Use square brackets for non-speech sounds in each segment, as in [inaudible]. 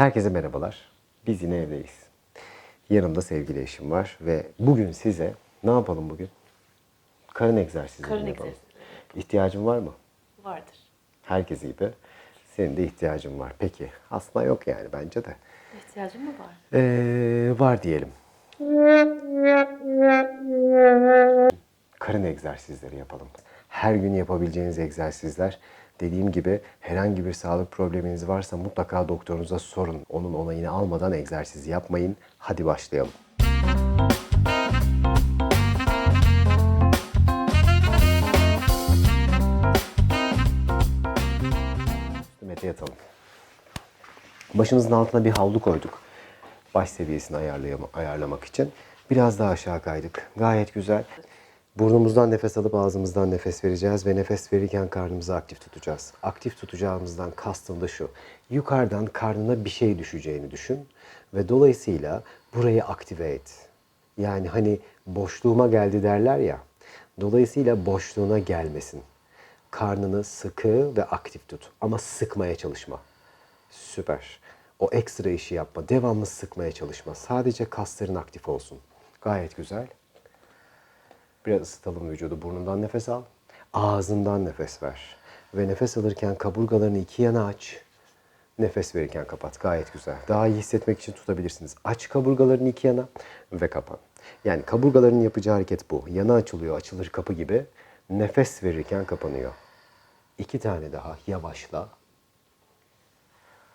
Herkese merhabalar. Biz yine evdeyiz. Yanımda sevgili eşim var ve bugün size ne yapalım bugün? Karın egzersizleri Karın yapalım. egzersizleri. İhtiyacın var mı? Vardır. Herkes gibi. Senin de ihtiyacın var. Peki. Aslında yok yani bence de. İhtiyacın mı var? Ee, var diyelim. Karın egzersizleri yapalım. Her gün yapabileceğiniz egzersizler. Dediğim gibi herhangi bir sağlık probleminiz varsa mutlaka doktorunuza sorun. Onun onayını almadan egzersiz yapmayın. Hadi başlayalım. Mete yatalım. Başımızın altına bir havlu koyduk. Baş seviyesini ayarlamak için. Biraz daha aşağı kaydık. Gayet güzel. Burnumuzdan nefes alıp ağzımızdan nefes vereceğiz ve nefes verirken karnımızı aktif tutacağız. Aktif tutacağımızdan kastım da şu. Yukarıdan karnına bir şey düşeceğini düşün ve dolayısıyla burayı aktive et. Yani hani boşluğuma geldi derler ya. Dolayısıyla boşluğuna gelmesin. Karnını sıkı ve aktif tut ama sıkmaya çalışma. Süper. O ekstra işi yapma. Devamlı sıkmaya çalışma. Sadece kasların aktif olsun. Gayet güzel. Biraz ısıtalım vücudu. Burnundan nefes al. Ağzından nefes ver. Ve nefes alırken kaburgalarını iki yana aç. Nefes verirken kapat. Gayet güzel. Daha iyi hissetmek için tutabilirsiniz. Aç kaburgalarını iki yana ve kapan. Yani kaburgaların yapacağı hareket bu. Yana açılıyor, açılır kapı gibi. Nefes verirken kapanıyor. İki tane daha yavaşla.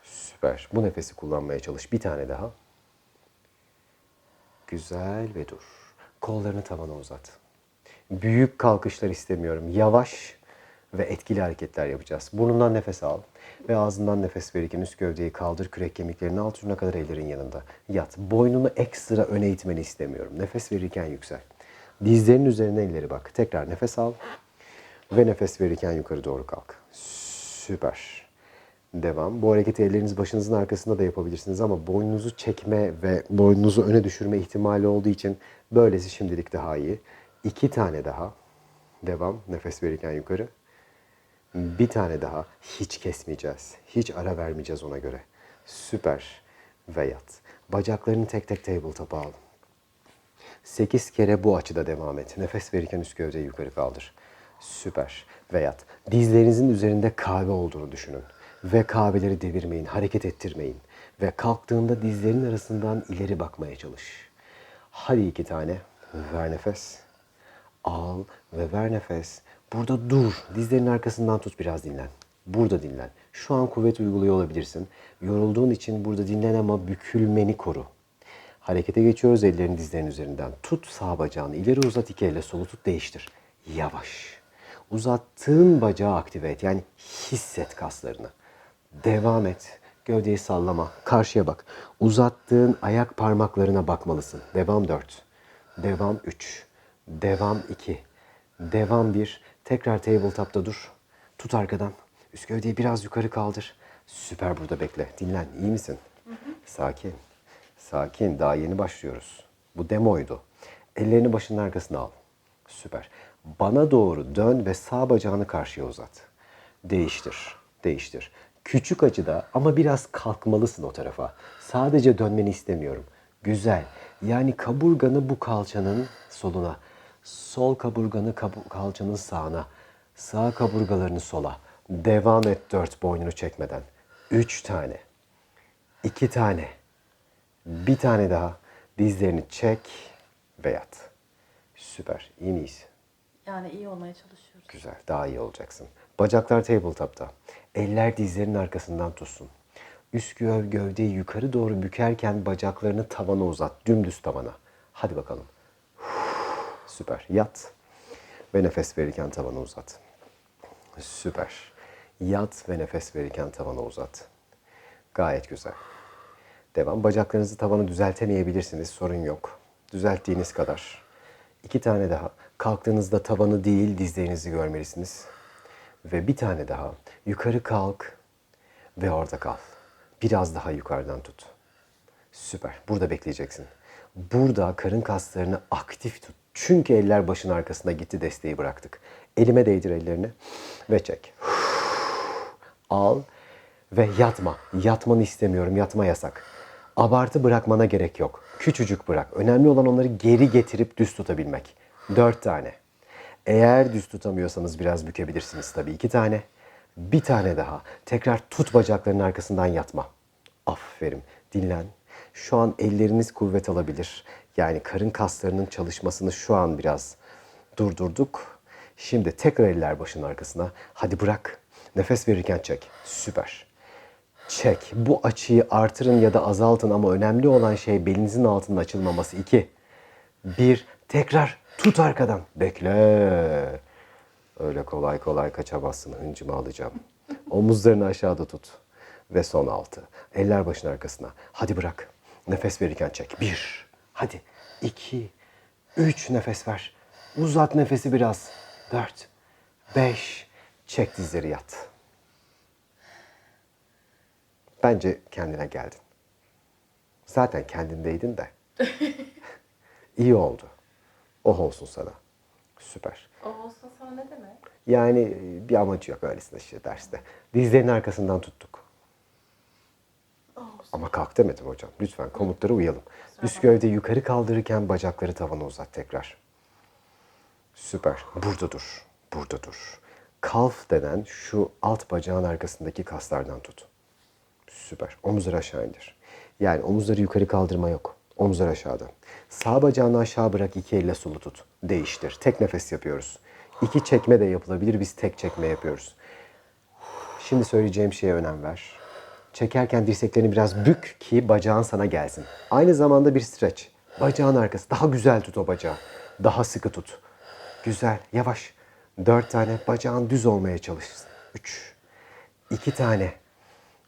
Süper. Bu nefesi kullanmaya çalış. Bir tane daha. Güzel ve dur. Kollarını tavana uzat. Büyük kalkışlar istemiyorum. Yavaş ve etkili hareketler yapacağız. Burnundan nefes al ve ağzından nefes verirken üst gövdeyi kaldır. Kürek kemiklerinin alt ucuna kadar ellerin yanında. Yat. Boynunu ekstra öne itmeni istemiyorum. Nefes verirken yüksel. Dizlerinin üzerine elleri bak. Tekrar nefes al ve nefes verirken yukarı doğru kalk. Süper. Devam. Bu hareketi elleriniz başınızın arkasında da yapabilirsiniz ama boynunuzu çekme ve boynunuzu öne düşürme ihtimali olduğu için böylesi şimdilik daha iyi. İki tane daha. Devam. Nefes verirken yukarı. Bir tane daha. Hiç kesmeyeceğiz. Hiç ara vermeyeceğiz ona göre. Süper. Ve yat. Bacaklarını tek tek tabletop'a al. 8 kere bu açıda devam et. Nefes verirken üst gövdeyi yukarı kaldır. Süper. Ve yat. Dizlerinizin üzerinde kahve olduğunu düşünün. Ve kahveleri devirmeyin, hareket ettirmeyin. Ve kalktığında dizlerin arasından ileri bakmaya çalış. Hadi iki tane. Ver nefes. Al ve ver nefes. Burada dur. Dizlerin arkasından tut biraz dinlen. Burada dinlen. Şu an kuvvet uyguluyor olabilirsin. Yorulduğun için burada dinlen ama bükülmeni koru. Harekete geçiyoruz ellerini dizlerin üzerinden. Tut sağ bacağını. ileri uzat iki elle. Solu tut değiştir. Yavaş. Uzattığın bacağı aktive et. Yani hisset kaslarını. Devam et. Gövdeyi sallama. Karşıya bak. Uzattığın ayak parmaklarına bakmalısın. Devam 4. Devam 3. Devam 2. Devam 1. Tekrar tabletop'ta dur. Tut arkadan. Üst gövdeyi biraz yukarı kaldır. Süper burada bekle. Dinlen. İyi misin? Sakin. Sakin. Daha yeni başlıyoruz. Bu demoydu. Ellerini başının arkasına al. Süper. Bana doğru dön ve sağ bacağını karşıya uzat. Değiştir. Değiştir. Küçük açıda ama biraz kalkmalısın o tarafa. Sadece dönmeni istemiyorum. Güzel. Yani kaburganı bu kalçanın soluna. Sol kaburganı kabu- kalçanın sağına. Sağ kaburgalarını sola. Devam et dört boynunu çekmeden. Üç tane. iki tane. Bir tane daha. Dizlerini çek ve yat. Süper. İyi miyiz? Yani iyi olmaya çalışıyoruz. Güzel, daha iyi olacaksın. Bacaklar tabletop'ta. Eller dizlerin arkasından tutsun. Üst göv gövdeyi yukarı doğru bükerken bacaklarını tavana uzat. Dümdüz tavana. Hadi bakalım. Süper. Yat. Ve nefes verirken tavana uzat. Süper. Yat ve nefes verirken tavana uzat. Gayet güzel. Devam. Bacaklarınızı tavanı düzeltemeyebilirsiniz. Sorun yok. Düzelttiğiniz kadar. İki tane daha. Kalktığınızda tavanı değil dizlerinizi görmelisiniz. Ve bir tane daha. Yukarı kalk ve orada kal. Biraz daha yukarıdan tut. Süper. Burada bekleyeceksin. Burada karın kaslarını aktif tut. Çünkü eller başın arkasına gitti desteği bıraktık. Elime değdir ellerini ve çek. [sighs] Al Ve yatma. Yatmanı istemiyorum. Yatma yasak. Abartı bırakmana gerek yok. Küçücük bırak. Önemli olan onları geri getirip düz tutabilmek. Dört tane. Eğer düz tutamıyorsanız biraz bükebilirsiniz tabii. iki tane. Bir tane daha. Tekrar tut bacaklarının arkasından yatma. Aferin. Dinlen. Şu an elleriniz kuvvet alabilir. Yani karın kaslarının çalışmasını şu an biraz durdurduk. Şimdi tekrar eller başın arkasına. Hadi bırak. Nefes verirken çek. Süper. Çek. Bu açıyı artırın ya da azaltın ama önemli olan şey belinizin altının açılmaması. İki. Bir. Tekrar tut arkadan. Bekle. Öyle kolay kolay kaçamazsın. Hıncımı alacağım. Omuzlarını aşağıda tut. Ve son altı. Eller başın arkasına. Hadi bırak. Nefes verirken çek. Bir. Hadi. İki. Üç nefes ver. Uzat nefesi biraz. Dört. Beş. Çek dizleri yat. Bence kendine geldin. Zaten kendindeydin de. [laughs] İyi oldu. Oh olsun sana. Süper. O olsun sana ne demek? Yani bir amacı yok öylesine işte derste. Dizlerin arkasından tuttuk. Ama kalk demedim hocam. Lütfen komutlara uyalım. Üst gövdeyi yukarı kaldırırken bacakları tavana uzat tekrar. Süper. Burada dur. Burada dur. Kalf denen şu alt bacağın arkasındaki kaslardan tut. Süper. Omuzları aşağı indir. Yani omuzları yukarı kaldırma yok. Omuzlar aşağıda. Sağ bacağını aşağı bırak iki elle sulu tut. Değiştir. Tek nefes yapıyoruz. İki çekme de yapılabilir. Biz tek çekme yapıyoruz. Şimdi söyleyeceğim şeye önem ver. Çekerken dirseklerini biraz bük ki bacağın sana gelsin. Aynı zamanda bir streç. Bacağın arkası. Daha güzel tut o bacağı. Daha sıkı tut. Güzel. Yavaş. Dört tane. Bacağın düz olmaya çalışsın. Üç. iki tane.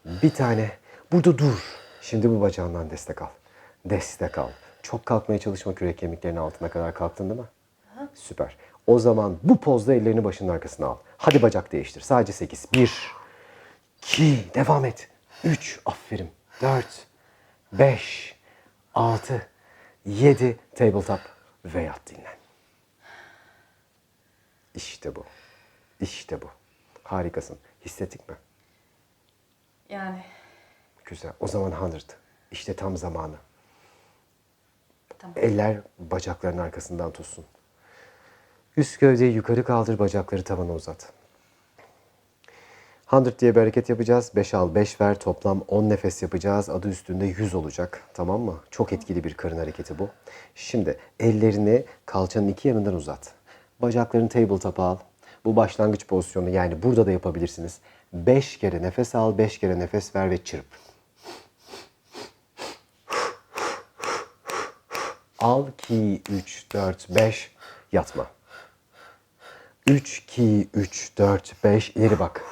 Bir tane. Burada dur. Şimdi bu bacağından destek al. Destek al. Çok kalkmaya çalışma kürek kemiklerinin altına kadar kalktın değil mi? Süper. O zaman bu pozda ellerini başının arkasına al. Hadi bacak değiştir. Sadece 8. 1, 2, devam et. 3, aferin. 4, 5, 6, 7, tabletop ve yat dinlen. İşte bu. İşte bu. Harikasın. Hissettik mi? Yani Güzel. O zaman 100. İşte tam zamanı. tamam. Eller bacakların arkasından tutsun. Üst gövdeyi yukarı kaldır, bacakları tavana uzat. 100 diye bir hareket yapacağız. 5 al, 5 ver. Toplam 10 nefes yapacağız. Adı üstünde 100 olacak. Tamam mı? Çok etkili bir karın hareketi bu. Şimdi ellerini kalçanın iki yanından uzat. Bacaklarını tabletop'a al. Bu başlangıç pozisyonu yani burada da yapabilirsiniz. 5 kere nefes al, 5 kere nefes ver ve çırp. Al 2, 3, 4, 5 yatma. 3, 2, 3, 4, 5 ileri bak.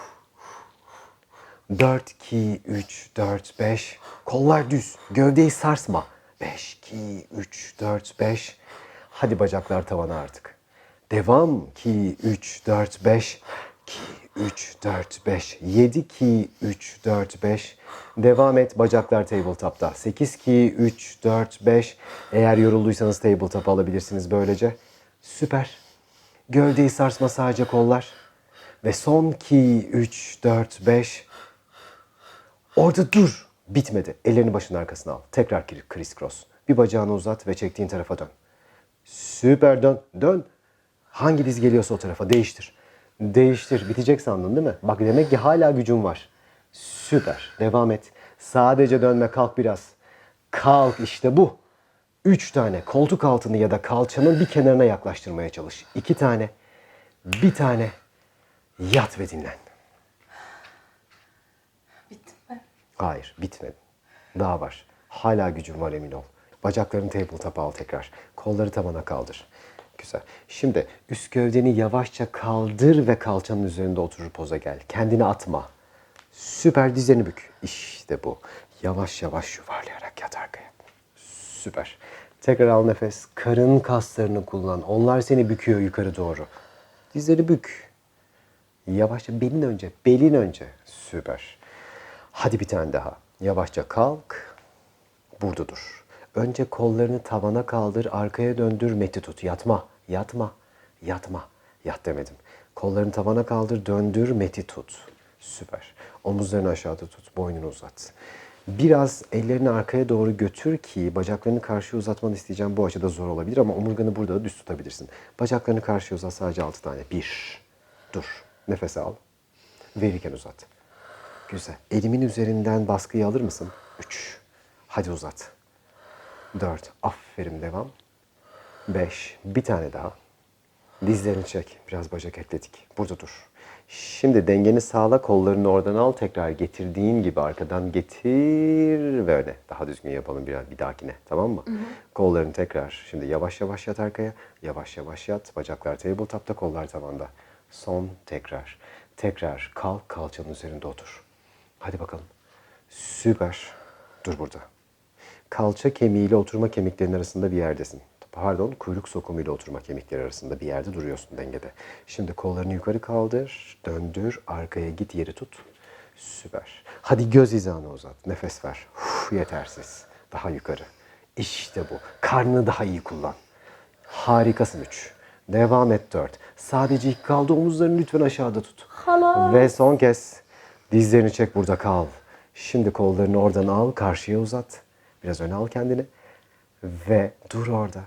4, 2, 3, 4, 5 kollar düz. Gövdeyi sarsma. 5, 2, 3, 4, 5 Hadi bacaklar tavana artık. Devam. 2, 3, 4, 5 2, 3, 4, 5 7, 2, 3, 4, 5 Devam et. Bacaklar tabletop'ta. 8, 2, 3, 4, 5 Eğer yorulduysanız tabletop alabilirsiniz böylece. Süper. Gövdeyi sarsma sadece kollar. Ve son 2, 3, 4, 5 Orada dur. Bitmedi. Ellerini başının arkasına al. Tekrar criss cross. Bir bacağını uzat ve çektiğin tarafa dön. Süper dön. Dön. Hangi diz geliyorsa o tarafa değiştir. Değiştir. Bitecek sandın değil mi? Bak demek ki hala gücün var. Süper. Devam et. Sadece dönme kalk biraz. Kalk işte bu. Üç tane koltuk altını ya da kalçanın bir kenarına yaklaştırmaya çalış. İki tane. Bir tane. Yat ve dinlen. Bitti mi? Hayır, bitmedi. Daha var. Hala gücün var emin ol. Bacaklarını tabletop'a al tekrar. Kolları tavana kaldır. Güzel. Şimdi üst gövdeni yavaşça kaldır ve kalçanın üzerinde oturur poza gel. Kendini atma. Süper dizlerini bük. İşte bu. Yavaş yavaş yuvarlayarak yat arkaya. Süper. Tekrar al nefes. Karın kaslarını kullan. Onlar seni büküyor yukarı doğru. Dizleri bük. Yavaşça belin önce, belin önce. Süper. Hadi bir tane daha. Yavaşça kalk. Burada dur. Önce kollarını tavana kaldır, arkaya döndür, meti tut. Yatma, yatma, yatma. Yat demedim. Kollarını tavana kaldır, döndür, meti tut. Süper. Omuzlarını aşağıda tut, boynunu uzat. Biraz ellerini arkaya doğru götür ki bacaklarını karşıya uzatmanı isteyeceğim. Bu açıda zor olabilir ama omurganı burada da düz tutabilirsin. Bacaklarını karşıya uzat sadece 6 tane. Bir. Dur. Nefes al. Verirken uzat. Güzel. Elimin üzerinden baskıyı alır mısın? Üç. Hadi uzat. Dört. Aferin devam. Beş. Bir tane daha. Dizlerini çek. Biraz bacak ekledik. Burada dur. Şimdi dengeni sağla. Kollarını oradan al. Tekrar getirdiğin gibi arkadan getir ve öne. Daha düzgün yapalım biraz bir dahakine. Tamam mı? Kollarını tekrar. Şimdi yavaş yavaş yat arkaya. Yavaş yavaş yat. Bacaklar tabletop'ta, kollar tavanda. Son tekrar. Tekrar kalk kalçanın üzerinde otur. Hadi bakalım. Süper. Dur burada. Kalça kemiğiyle oturma kemiklerinin arasında bir yerdesin. Pardon, kuyruk sokumuyla oturma kemikleri arasında bir yerde duruyorsun dengede. Şimdi kollarını yukarı kaldır, döndür, arkaya git, yeri tut. Süper. Hadi göz hizanı uzat, nefes ver. Uf, yetersiz. Daha yukarı. İşte bu. Karnını daha iyi kullan. Harikasın 3. Devam et 4. Sadece ilk kaldı omuzlarını lütfen aşağıda tut. Ve son kez dizlerini çek burada kal. Şimdi kollarını oradan al karşıya uzat. Biraz öne al kendini. Ve dur orada.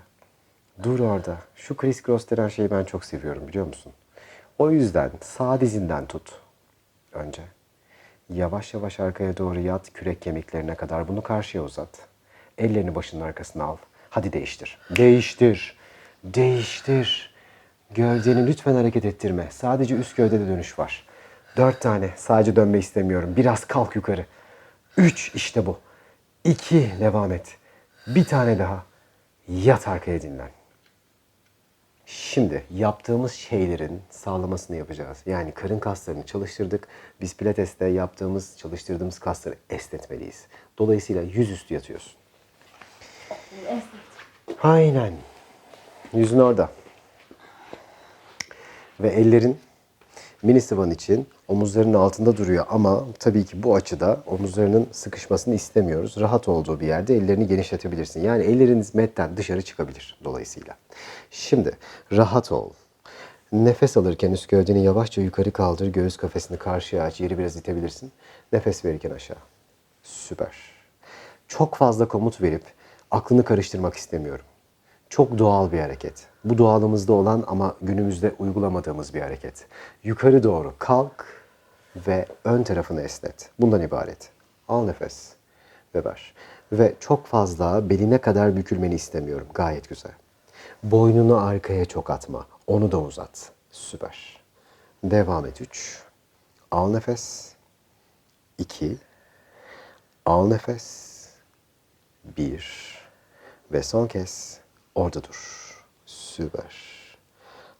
Dur orada. Şu criss cross denen şeyi ben çok seviyorum biliyor musun? O yüzden sağ dizinden tut. Önce. Yavaş yavaş arkaya doğru yat kürek kemiklerine kadar bunu karşıya uzat. Ellerini başının arkasına al. Hadi değiştir. Değiştir. Değiştir. Gövdeni lütfen hareket ettirme. Sadece üst gövdede dönüş var. Dört tane. Sadece dönme istemiyorum. Biraz kalk yukarı. Üç. işte bu. İki. Devam et. Bir tane daha. Yat arkaya dinlen. Şimdi yaptığımız şeylerin sağlamasını yapacağız. Yani karın kaslarını çalıştırdık. Biz pilateste yaptığımız, çalıştırdığımız kasları esnetmeliyiz. Dolayısıyla yüzüstü yatıyorsun. Aynen. Yüzün orada. Ve ellerin mini sıvan için omuzlarının altında duruyor ama tabii ki bu açıda omuzlarının sıkışmasını istemiyoruz. Rahat olduğu bir yerde ellerini genişletebilirsin. Yani elleriniz metten dışarı çıkabilir dolayısıyla. Şimdi rahat ol. Nefes alırken üst gövdeni yavaşça yukarı kaldır. Göğüs kafesini karşıya aç. Yeri biraz itebilirsin. Nefes verirken aşağı. Süper. Çok fazla komut verip aklını karıştırmak istemiyorum. Çok doğal bir hareket. Bu doğalımızda olan ama günümüzde uygulamadığımız bir hareket. Yukarı doğru kalk ve ön tarafını esnet. Bundan ibaret. Al nefes ve ver. Ve çok fazla beline kadar bükülmeni istemiyorum. Gayet güzel. Boynunu arkaya çok atma. Onu da uzat. Süper. Devam et 3. Al nefes. 2. Al nefes. Bir. Ve son kez orada dur. Süper.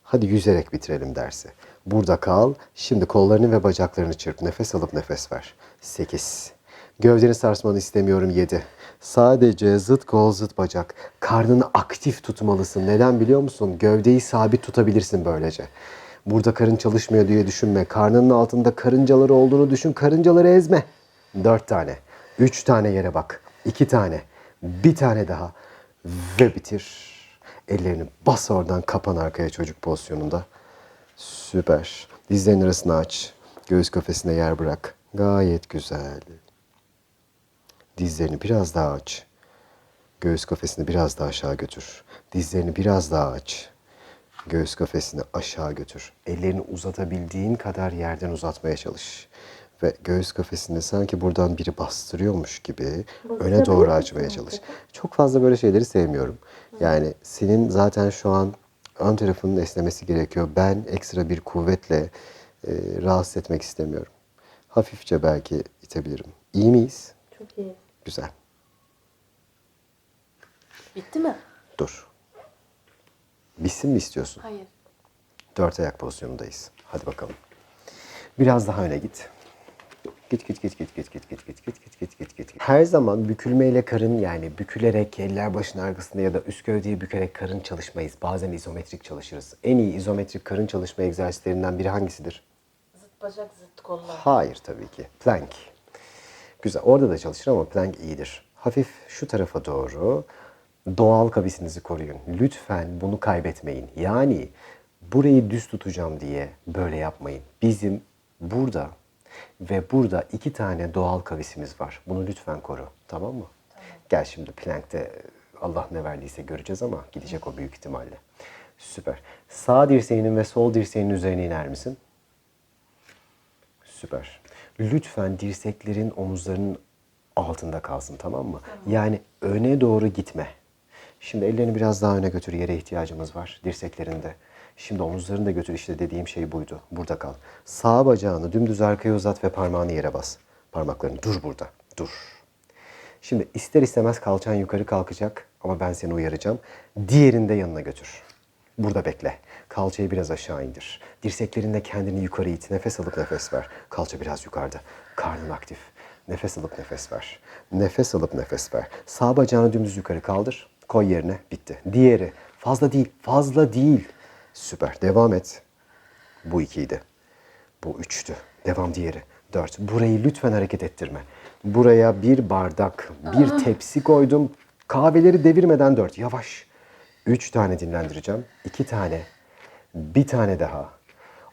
Hadi yüzerek bitirelim dersi. Burada kal. Şimdi kollarını ve bacaklarını çırp. Nefes alıp nefes ver. Sekiz. Gövdeni sarsmanı istemiyorum. Yedi. Sadece zıt kol zıt bacak. Karnını aktif tutmalısın. Neden biliyor musun? Gövdeyi sabit tutabilirsin böylece. Burada karın çalışmıyor diye düşünme. Karnının altında karıncaları olduğunu düşün. Karıncaları ezme. Dört tane. Üç tane yere bak. iki tane. Bir tane daha. Ve bitir. Ellerini bas oradan kapan arkaya çocuk pozisyonunda. Süper. Dizlerin arasını aç. Göğüs kafesine yer bırak. Gayet güzel. Dizlerini biraz daha aç. Göğüs kafesini biraz daha aşağı götür. Dizlerini biraz daha aç. Göğüs kafesini aşağı götür. Ellerini uzatabildiğin kadar yerden uzatmaya çalış. Ve göğüs kafesini sanki buradan biri bastırıyormuş gibi öne doğru açmaya çalış. Çok fazla böyle şeyleri sevmiyorum. Yani senin zaten şu an ön tarafının esnemesi gerekiyor. Ben ekstra bir kuvvetle e, rahatsız etmek istemiyorum. Hafifçe belki itebilirim. İyi miyiz? Çok iyi. Güzel. Bitti mi? Dur. Bitsin mi istiyorsun? Hayır. Dört ayak pozisyonundayız. Hadi bakalım. Biraz daha öne git. Git git git git git git git git git git git git git. Her zaman bükülmeyle karın yani bükülerek eller başın arkasında ya da üst gövdeyi bükerek karın çalışmayız. Bazen izometrik çalışırız. En iyi izometrik karın çalışma egzersizlerinden biri hangisidir? Zıt bacak zıt kollar. Hayır tabii ki. Plank. Güzel. Orada da çalışır ama plank iyidir. Hafif şu tarafa doğru doğal kavisinizi koruyun. Lütfen bunu kaybetmeyin. Yani burayı düz tutacağım diye böyle yapmayın. Bizim burada Ve burada iki tane doğal kavisimiz var. Bunu lütfen koru. Tamam mı? Gel şimdi plankte Allah ne verdiyse göreceğiz ama gidecek o büyük ihtimalle. Süper. Sağ dirseğinin ve sol dirseğinin üzerine iner misin? Süper. Lütfen dirseklerin omuzlarının altında kalsın tamam mı? Yani öne doğru gitme. Şimdi ellerini biraz daha öne götür. Yere ihtiyacımız var dirseklerinde. Şimdi omuzlarını da götür işte dediğim şey buydu. Burada kal. Sağ bacağını dümdüz arkaya uzat ve parmağını yere bas. Parmaklarını dur burada. Dur. Şimdi ister istemez kalçan yukarı kalkacak ama ben seni uyaracağım. Diğerini de yanına götür. Burada bekle. Kalçayı biraz aşağı indir. Dirseklerinle kendini yukarı it. Nefes alıp nefes ver. Kalça biraz yukarıda. Karnın aktif. Nefes alıp nefes ver. Nefes alıp nefes ver. Sağ bacağını dümdüz yukarı kaldır. Koy yerine. Bitti. Diğeri. Fazla değil. Fazla değil. Süper. Devam et. Bu ikiydi. Bu üçtü. Devam diğeri. Dört. Burayı lütfen hareket ettirme. Buraya bir bardak, bir tepsi koydum. Kahveleri devirmeden dört. Yavaş. Üç tane dinlendireceğim. iki tane. Bir tane daha.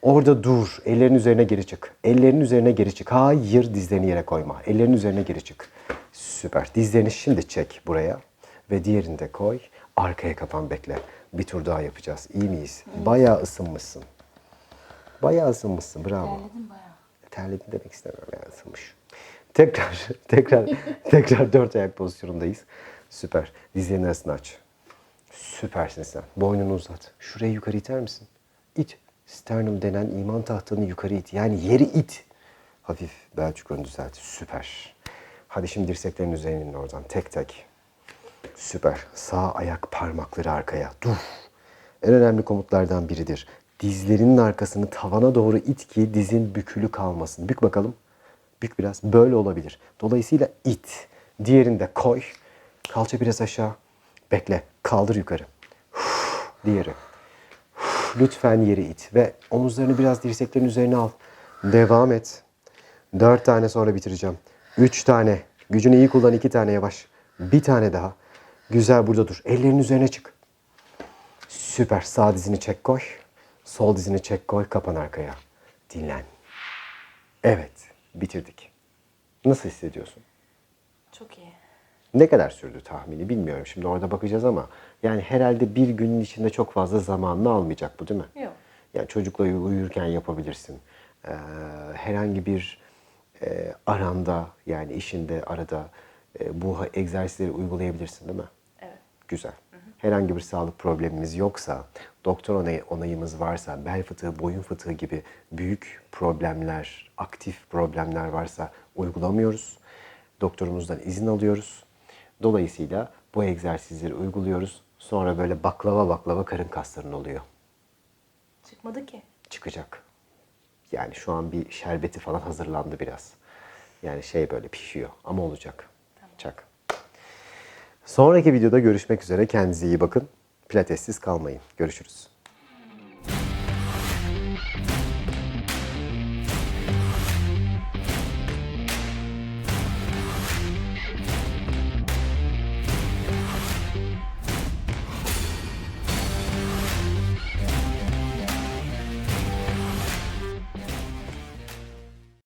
Orada dur. Ellerin üzerine geri çık. Ellerin üzerine geri çık. Hayır dizlerini yere koyma. Ellerin üzerine geri çık. Süper. Dizlerini şimdi çek buraya. Ve diğerini de koy. Arkaya kapan bekle. Bir tur daha yapacağız. İyi miyiz? Bayağı ısınmışsın. Bayağı ısınmışsın. Bravo. Terledim bayağı. Terledin demek istemiyorum yani ısınmış. Tekrar, [laughs] tekrar, [laughs] tekrar dört ayak pozisyonundayız. Süper. Dizlerin arasını aç. Süpersin sen. Boynunu uzat. Şurayı yukarı iter misin? İt. Sternum denen iman tahtanı yukarı it. Yani yeri it. Hafif bel çukurunu düzelt. Süper. Hadi şimdi dirseklerin üzerine in oradan. Tek tek. Süper. Sağ ayak parmakları arkaya. Dur. En önemli komutlardan biridir. Dizlerinin arkasını tavana doğru it ki dizin bükülü kalmasın. Bük bakalım. Bük biraz. Böyle olabilir. Dolayısıyla it. Diğerini de koy. Kalça biraz aşağı. Bekle. Kaldır yukarı. Diğeri. Lütfen yeri it. Ve omuzlarını biraz dirseklerin üzerine al. Devam et. Dört tane sonra bitireceğim. Üç tane. Gücünü iyi kullan. iki tane yavaş. Bir tane daha. Güzel burada dur. Ellerin üzerine çık. Süper. Sağ dizini çek koy. Sol dizini çek koy. Kapan arkaya. Dinlen. Evet. Bitirdik. Nasıl hissediyorsun? Çok iyi. Ne kadar sürdü tahmini bilmiyorum. Şimdi orada bakacağız ama yani herhalde bir günün içinde çok fazla zamanını almayacak bu değil mi? Yok. Yani çocukla uyurken yapabilirsin. Ee, herhangi bir e, aranda yani işinde arada e, bu egzersizleri uygulayabilirsin değil mi? Güzel. Herhangi bir sağlık problemimiz yoksa, doktor onay- onayımız varsa, bel fıtığı, boyun fıtığı gibi büyük problemler, aktif problemler varsa uygulamıyoruz. Doktorumuzdan izin alıyoruz. Dolayısıyla bu egzersizleri uyguluyoruz. Sonra böyle baklava baklava karın kasların oluyor. Çıkmadı ki. Çıkacak. Yani şu an bir şerbeti falan hazırlandı biraz. Yani şey böyle pişiyor ama olacak. Çak. Sonraki videoda görüşmek üzere. Kendinize iyi bakın. Pilatessiz kalmayın. Görüşürüz.